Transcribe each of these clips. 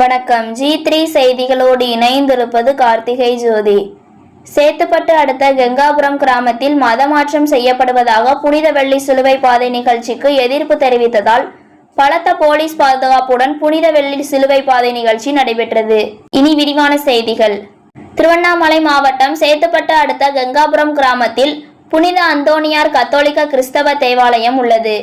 வணக்கம். G three செய்திகளோடு இணைந்திருப்பது கார்த்திகை ஜோதி. சேத்துப்பட்டு அடுத்த கங்காபுரம் கிராமத்தில் மதமாற்றம் செய்யப்படுவதாக புனித வெள்ளி சிலுவை பாதை நிகழ்ச்சிக்கு எதிர்ப்பு தெரிவித்ததால் பலத்த போலீஸ் பாதுகாப்புடன் புனித வெள்ளி சிலுவை பாதை நிகழ்ச்சி நடைபெற்றது. இனி விரிவான செய்திகள். திருவண்ணாமலை மாவட்டம் சேத்துப்பட்டு அடுத்த கங்காபுரம் கிராமத்தில் புனித அந்தோனியார் கத்தோலிக்க கிறிஸ்தவ தேவாலயம் உள்ளது.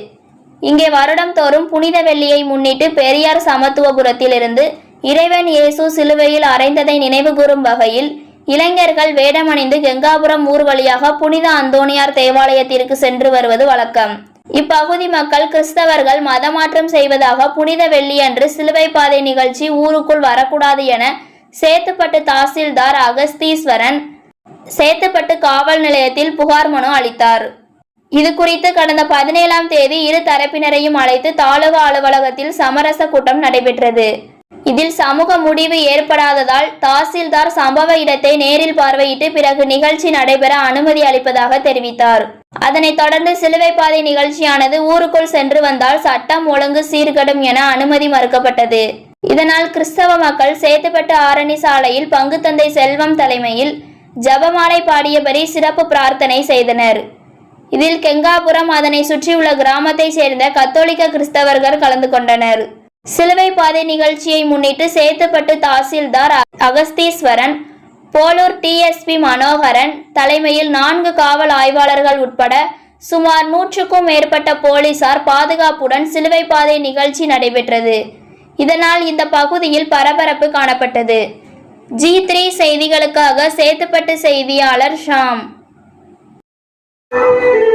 இங்கே வருடம் தோறும் புனித வெள்ளியை முன்னிட்டு பெரியார் சமத்துவபுரத்திலிருந்து இறைவன் இயேசு சிலுவையில் அறைந்ததை நினைவுகூறும் வகையில் இளைஞர்கள் வேடமணிந்து கங்காபுரம் ஊர் வழியாக புனித அந்தோணியார் தேவாலயத்திற்கு சென்று வருவது வழக்கம். இப்பகுதி மக்கள் கிறிஸ்தவர்கள் மதமாற்றம் செய்வதாக புனித வெள்ளியன்று சிலுவை பாதை நிகழ்ச்சி ஊருக்குள் வரக்கூடாது என சேத்துப்பட்டு தாசில்தார் அகஸ்தீஸ்வரன் சேத்துப்பட்டு காவல் நிலையத்தில் புகார் மனு அளித்தார். இது குறித்து கடந்த பதினேழாம் தேதி இரு தரப்பினரையும் அழைத்து தாலுகா அலுவலகத்தில் சமரச கூட்டம் நடைபெற்றது. இதில் சமூக முடிவு ஏற்படாததால் தாசில்தார் சம்பவ இடத்தை நேரில் பார்வையிட்டு பிறகு நிகழ்ச்சி நடைபெற அனுமதி அளிப்பதாக தெரிவித்தார். அதனைத் தொடர்ந்து சிலுவை பாதை நிகழ்ச்சியானது ஊருக்குள் சென்று வந்தால் சட்டம் ஒழுங்கு சீர்கடும் என அனுமதி மறுக்கப்பட்டது. இதனால் கிறிஸ்தவ மக்கள் சேத்துப்பட்டு ஆரணி சாலையில் பங்குத்தந்தை செல்வம் தலைமையில் ஜபமாலை பாடியபடி சிறப்பு பிரார்த்தனை செய்தனர். இதில் கெங்காபுரம் அதனை சுற்றியுள்ள கிராமத்தை சேர்ந்த கத்தோலிக்க கிறிஸ்தவர்கள் கலந்து கொண்டனர். சிலுவை பாதை நிகழ்ச்சியை முன்னிட்டு சேத்துப்பட்டு தாசில்தார் அ- அகஸ்தீஸ்வரன் போலூர் டிஎஸ்பி மனோகரன் தலைமையில் நான்கு காவல் ஆய்வாளர்கள் உட்பட சுமார் நூற்றுக்கும் மேற்பட்ட போலீசார் பாதுகாப்புடன் சிலுவை பாதை நிகழ்ச்சி நடைபெற்றது. இதனால் இந்த பகுதியில் பரபரப்பு காணப்பட்டது. ஜி த்ரீ செய்திகளுக்காக சேத்துப்பட்டு செய்தியாளர் ஷாம். Música